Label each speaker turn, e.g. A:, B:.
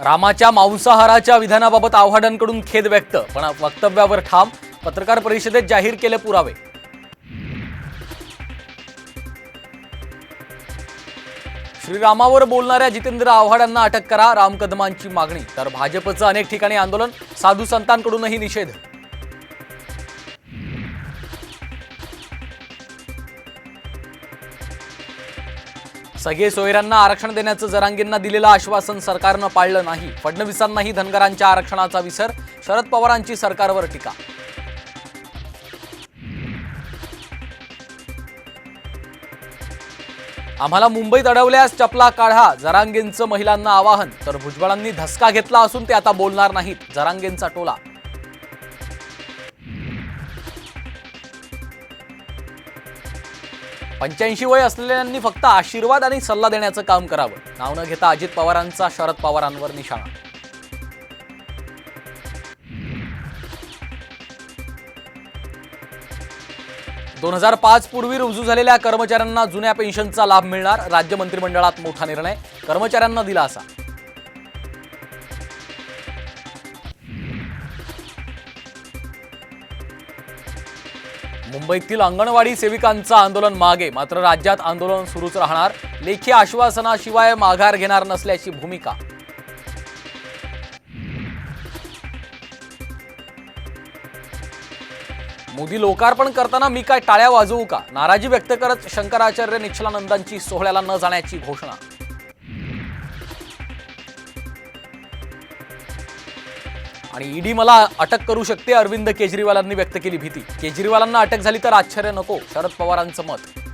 A: रामाच्या मांसाहाराच्या विधानाबाबत आव्हाडांकडून खेद व्यक्त पण वक्तव्यावर ठाम पत्रकार परिषदेत जाहीर केले पुरावे. श्रीरामावर बोलणाऱ्या जितेंद्र आव्हाडांना अटक करा राम कदमांची मागणी. तर भाजपचं अनेक ठिकाणी आंदोलन साधू संतांकडूनही निषेध. सगळे सोयऱ्यांना आरक्षण देण्याचं जरांगींना दिलेलं आश्वासन सरकारनं पाळलं नाही. फडणवीसांनाही धनगरांच्या आरक्षणाचा विसर शरद पवारांची सरकारवर टीका. आम्हाला मुंबईत अडवल्यास चपला काढा जरांगेंचं महिलांना आवाहन. तर भुजबळांनी धसका घेतला असून ते आता बोलणार नाहीत जरांगेंचा टोला. पंच्याऐंशी वय असलेल्यांनी फक्त आशीर्वाद आणि सल्ला देण्याचं काम करावं. नाव न घेता अजित पवारांचा शरद पवारांवर निशाणा. दोन हजार पाच पूर्वी रुजू झालेल्या कर्मचाऱ्यांना जुन्या पेन्शनचा लाभ मिळणार. राज्य मंत्रिमंडळात मोठा निर्णय. कर्मचाऱ्यांना दिला असा मुंबईतील अंगणवाडी सेविकांचं आंदोलन मागे मात्र राज्यात आंदोलन सुरूच राहणार. लेखी आश्वासनाशिवाय माघार घेणार नसल्याची भूमिका. मोदी लोकार्पण करताना मी काय टाळ्या वाजवू का? नाराजी व्यक्त करत शंकराचार्य निश्चलानंदांची सोहळ्याला न जाण्याची घोषणा. आणि ईडी मला अटक करू शकते अरविंद केजरीवालांनी व्यक्त केली भीती. केजरीवालांना अटक झाली तर आश्चर्य नको शरद पवारांचं मत.